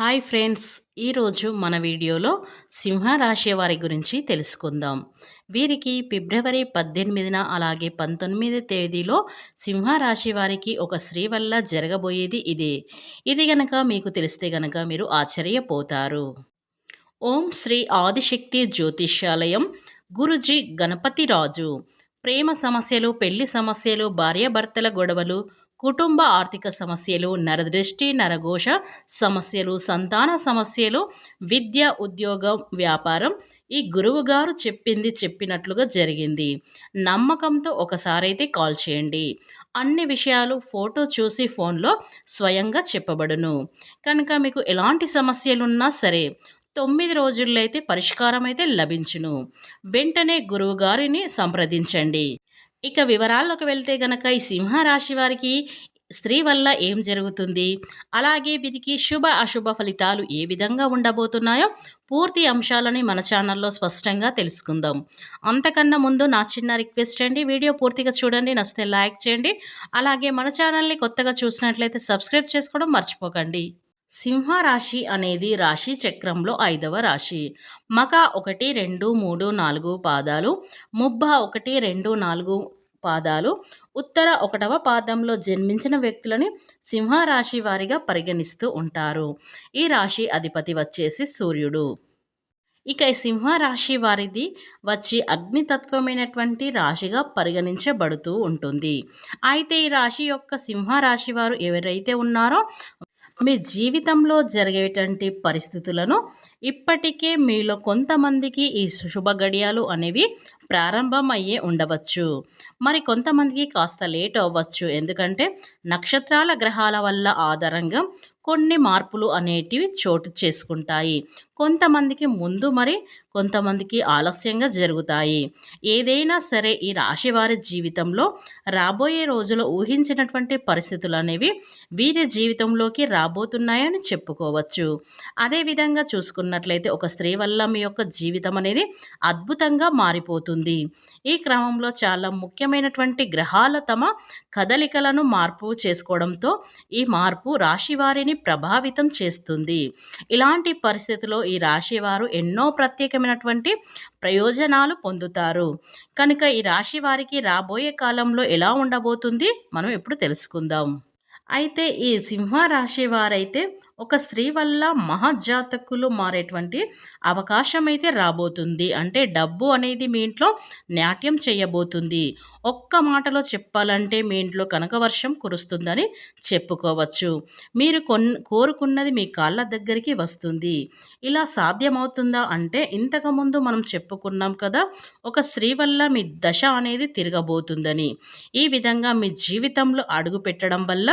Hi friends ఈరోజు మన వీడియోలో సింహరాశి వారి గురించి తెలుసుకుందాం. వీరికి ఫిబ్రవరి పద్దెనిమిదిన అలాగే పంతొమ్మిది తేదీలో సింహరాశి వారికి ఒక స్త్రీ వల్ల జరగబోయేది ఇదే. ఇది గనక మీకు తెలిస్తే గనక మీరు ఆశ్చర్యపోతారు. ఓం శ్రీ ఆదిశక్తి జ్యోతిష్యాలయం గురుజీ గణపతిరాజు. ప్రేమ సమస్యలు పెళ్ళి సమస్యలు భార్యాభర్తల గొడవలు కుటుంబ ఆర్థిక సమస్యలు నరదృష్టి నరఘోష సమస్యలు సంతాన సమస్యలు విద్య ఉద్యోగం వ్యాపారం ఈ గురువుగారు చెప్పింది చెప్పినట్లుగా జరిగింది. నమ్మకంతో ఒకసారైతే కాల్ చేయండి. అన్ని విషయాలు ఫోటో చూసి ఫోన్లో స్వయంగా చెప్పబడును. కనుక మీకు ఎలాంటి సమస్యలున్నా సరే తొమ్మిది రోజుల్లో అయితే పరిష్కారం అయితే లభించును. వెంటనే గురువుగారిని సంప్రదించండి. ఇక వివరాల్లోకి వెళ్తే గనక ఈ సింహరాశి వారికి స్త్రీ వల్ల ఏం జరుగుతుంది? అలాగే వీరికి శుభ అశుభ ఫలితాలు ఏ విధంగా ఉండబోతున్నాయో పూర్తి అంశాలని మన ఛానల్లో స్పష్టంగా తెలుసుకుందాం. అంతకన్నా ముందు నా చిన్న రిక్వెస్ట్ అండి వీడియో పూర్తిగా చూడండి నచ్చితే లైక్ చేయండి. అలాగే మన ఛానల్ని కొత్తగా చూసినట్లయితే సబ్స్క్రైబ్ చేసుకోవడం మర్చిపోకండి. సింహరాశి అనేది రాశి చక్రంలో ఐదవ రాశి. మక ఒకటి రెండు మూడు నాలుగు పాదాలు ముబ్బ ఒకటి రెండు నాలుగు పాదాలు. ఉత్తర ఒకటవ పాదంలో జన్మించిన వ్యక్తులని సింహరాశి వారిగా పరిగణిస్తూ ఉంటారు. ఈ రాశి అధిపతి వచ్చేసి సూర్యుడు. ఇక ఈ సింహరాశి వారిది వచ్చి అగ్నితత్వమైనటువంటి రాశిగా పరిగణించబడుతూ ఉంటుంది. అయితే ఈ రాశి యొక్క సింహరాశి వారు ఎవరైతే ఉన్నారో మీ జీవితంలో జరిగేటువంటి పరిస్థితులను ఇప్పటికే మీలో కొంతమందికి ఈ శుభ గడియాలు అనేవి ప్రారంభమయ్యే ఉండవచ్చు. మరి కొంతమందికి కాస్త లేట్ అవ్వచ్చు. ఎందుకంటే నక్షత్రాల గ్రహాల వల్ల ఆధారంగా కొన్ని మార్పులు అనేటివి చోటు చేసుకుంటాయి. కొంతమందికి ముందు మరి కొంతమందికి ఆలస్యంగా జరుగుతాయి. ఏదైనా సరే ఈ రాశివారి జీవితంలో రాబోయే రోజులు ఊహించినటువంటి పరిస్థితులు అనేవి వీరి జీవితంలోకి రాబోతున్నాయని చెప్పుకోవచ్చు. అదేవిధంగా చూసుకున్నట్లయితే ఒక స్త్రీ వల్ల మీ యొక్క జీవితం అనేది అద్భుతంగా మారిపోతుంది. ఈ క్రమంలో చాలా ముఖ్యమైనటువంటి గ్రహాల తమ కదలికలను మార్పు చేసుకోవడంతో ఈ మార్పు రాశి వారిని ప్రభావితం చేస్తుంది. ఇలాంటి పరిస్థితిలో ఈ రాశి వారు ఎన్నో ప్రత్యేకమైనటువంటి ప్రయోజనాలు పొందుతారు. కనుక ఈ రాశి వారికి రాబోయే కాలంలో ఎలా ఉండబోతుంది మనం ఇప్పుడు తెలుసుకుందాం. అయితే ఈ సింహరాశి వారైతే ఒక స్త్రీ వల్ల మహాజాతకులు మారేటువంటి అవకాశం అయితే రాబోతుంది. అంటే డబ్బు అనేది మీ ఇంట్లో నాట్యం చేయబోతుంది. ఒక్క మాటలో చెప్పాలంటే మీ ఇంట్లో కనకవర్షం కురుస్తుందని చెప్పుకోవచ్చు. మీరు కొన్ కోరుకున్నది మీ కాళ్ళ దగ్గరికి వస్తుంది. ఇలా సాధ్యమవుతుందా అంటే ఇంతకుముందు మనం చెప్పుకున్నాం కదా ఒక స్త్రీ వల్ల మీ దశ అనేది తిరగబోతుందని. ఈ విధంగా మీ జీవితంలో అడుగు పెట్టడం వల్ల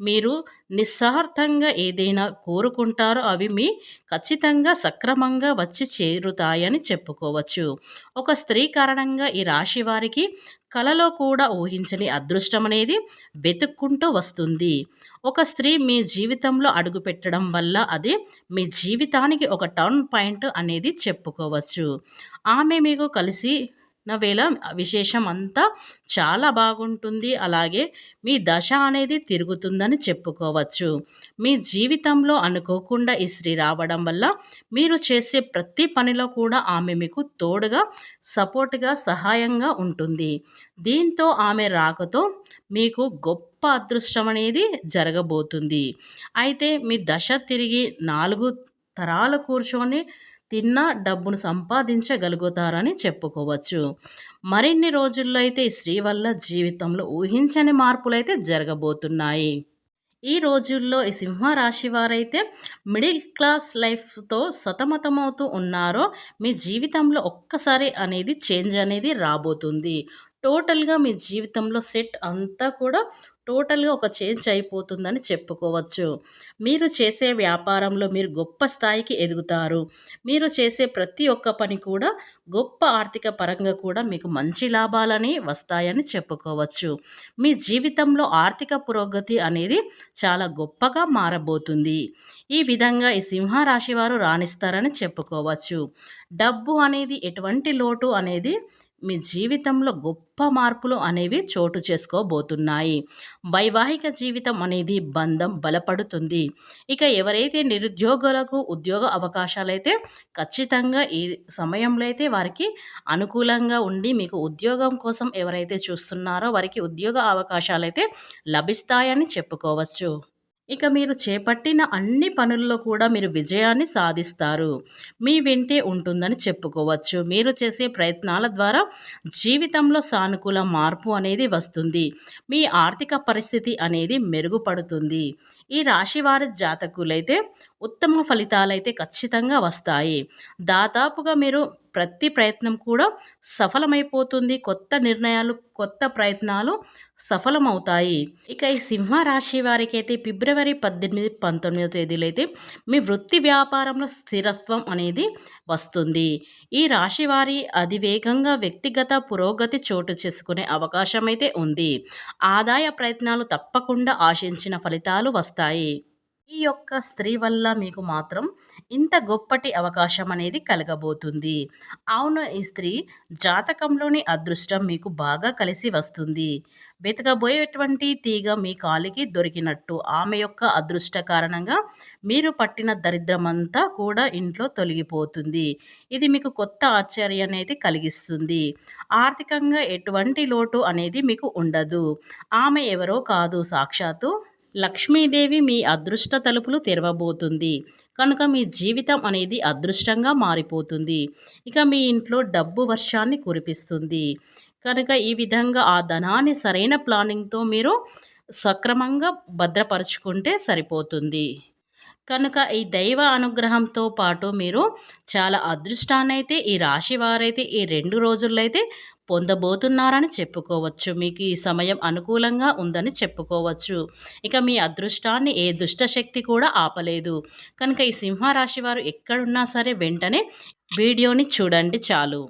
మీరు నిస్సార్థంగా ఏదైనా కోరుకుంటారో అవి మీ ఖచ్చితంగా సక్రమంగా వచ్చి చేరుతాయని చెప్పుకోవచ్చు. ఒక స్త్రీ కారణంగా ఈ రాశి వారికి కలలో కూడా ఊహించని అదృష్టం అనేది వెతుక్కుంటూ వస్తుంది. ఒక స్త్రీ మీ జీవితంలో అడుగుపెట్టడం వల్ల అది మీ జీవితానికి ఒక టర్న్ పాయింట్ అనేది చెప్పుకోవచ్చు. ఆమె మీకు కలిసి వేళ విశేషం అంతా చాలా బాగుంటుంది. అలాగే మీ దశ అనేది తిరుగుతుందని చెప్పుకోవచ్చు. మీ జీవితంలో అనుకోకుండా ఈ స్త్రీ రావడం వల్ల మీరు చేసే ప్రతి పనిలో కూడా ఆమె మీకు తోడుగా సపోర్ట్గా సహాయంగా ఉంటుంది. దీంతో ఆమె రాకతో మీకు గొప్ప అదృష్టం అనేది జరగబోతుంది. అయితే మీ దశ తిరిగి నాలుగు తరాలు కూర్చొని తిన్నా డబ్బును సంపాదించగలుగుతారని చెప్పుకోవచ్చు. మరిన్ని రోజుల్లో అయితే ఈ స్త్రీ వల్ల జీవితంలో ఊహించని మార్పులు అయితే జరగబోతున్నాయి. ఈ రోజుల్లో ఈ సింహరాశి వారైతే మిడిల్ క్లాస్ లైఫ్తో సతమతమవుతూ ఉన్నారో మీ జీవితంలో ఒక్కసారి అనేది చేంజ్ అనేది రాబోతుంది. టోటల్గా మీ జీవితంలో సెట్ అంతా కూడా టోటల్గా ఒక చేంజ్ అయిపోతుందని చెప్పుకోవచ్చు. మీరు చేసే వ్యాపారంలో మీరు గొప్ప స్థాయికి ఎదుగుతారు. మీరు చేసే ప్రతి ఒక్క పని కూడా గొప్ప ఆర్థిక పరంగా కూడా మీకు మంచి లాభాలని వస్తాయని చెప్పుకోవచ్చు. మీ జీవితంలో ఆర్థిక పురోగతి అనేది చాలా గొప్పగా మారబోతుంది. ఈ విధంగా ఈ సింహరాశి వారు రాణిస్తారని చెప్పుకోవచ్చు. డబ్బు అనేది ఎటువంటి లోటు అనేది మీ జీవితంలో గొప్ప మార్పులు అనేవి చోటు చేసుకోబోతున్నాయి. వైవాహిక జీవితం అనేది బంధం బలపడుతుంది. ఇక ఎవరైతే నిరుద్యోగులకు ఉద్యోగ అవకాశాలైతే ఖచ్చితంగా ఈ సమయంలో అయితే వారికి అనుకూలంగా ఉండి మీకు ఉద్యోగం కోసం ఎవరైతే చూస్తున్నారో వారికి ఉద్యోగ అవకాశాలైతే లభిస్తాయని చెప్పుకోవచ్చు. ఇక మీరు చేపట్టిన అన్ని పనుల్లో కూడా మీరు విజయాన్ని సాధిస్తారు. మీ వెంటే ఉంటుందని చెప్పుకోవచ్చు. మీరు చేసే ప్రయత్నాల ద్వారా జీవితంలో సానుకూల మార్పు అనేది వస్తుంది. మీ ఆర్థిక పరిస్థితి అనేది మెరుగుపడుతుంది. ఈ రాశివారి జాతకులైతే ఉత్తమ ఫలితాలైతే ఖచ్చితంగా వస్తాయి. దాదాపుగా మీరు ప్రతి ప్రయత్నం కూడా సఫలమైపోతుంది. కొత్త నిర్ణయాలు కొత్త ప్రయత్నాలు సఫలమవుతాయి. ఇక ఈ సింహ రాశి వారికి అయితే ఫిబ్రవరి పద్దెనిమిది పంతొమ్మిదో తేదీలు అయితే మీ వృత్తి వ్యాపారంలో స్థిరత్వం అనేది వస్తుంది. ఈ రాశి వారి అధివేగంగా వ్యక్తిగత పురోగతి చోటు చేసుకునే అవకాశం అయితే ఉంది. ఆదాయ ప్రయత్నాలు తప్పకుండా ఆశించిన ఫలితాలు వస్తాయి. ఈ యొక్క స్త్రీ వల్ల మీకు మాత్రం ఇంత గొప్పటి అవకాశం అనేది కలగబోతుంది. అవును ఈ స్త్రీ జాతకంలోని అదృష్టం మీకు బాగా కలిసి వస్తుంది. వెతకబోయేటువంటి తీగ మీ కాలికి దొరికినట్టు ఆమె యొక్క అదృష్ట కారణంగా మీరు పట్టిన దరిద్రమంతా కూడా ఇంట్లో తొలగిపోతుంది. ఇది మీకు కొత్త ఆశ్చర్యం అనేది కలిగిస్తుంది. ఆర్థికంగా ఎటువంటి లోటు అనేది మీకు ఉండదు. ఆమె ఎవరో కాదు సాక్షాత్తు లక్ష్మీదేవి మీ అదృష్ట తలుపులు తెరవబోతుంది. కనుక మీ జీవితం అనేది అదృష్టంగా మారిపోతుంది. ఇక మీ ఇంట్లో డబ్బు వర్షాన్ని కురిపిస్తుంది. కనుక ఈ విధంగా ఆ ధనాన్ని సరైన ప్లానింగ్తో మీరు సక్రమంగా భద్రపరుచుకుంటే సరిపోతుంది. కనుక ఈ దైవ అనుగ్రహంతో పాటు మీరు చాలా అదృష్టాన్ని అయితే ఈ రాశి వారైతే ఈ రెండు రోజుల్లో అయితే పొందబోతున్నారని చెప్పుకోవచ్చు. మీకు ఈ సమయం అనుకూలంగా ఉందని చెప్పుకోవచ్చు. ఇక మీ అదృష్టాన్ని ఏ దుష్టశక్తి కూడా ఆపలేదు. కనుక ఈ సింహరాశి వారు ఎక్కడున్నా సరే వెంటనే వీడియోని చూడండి చాలు.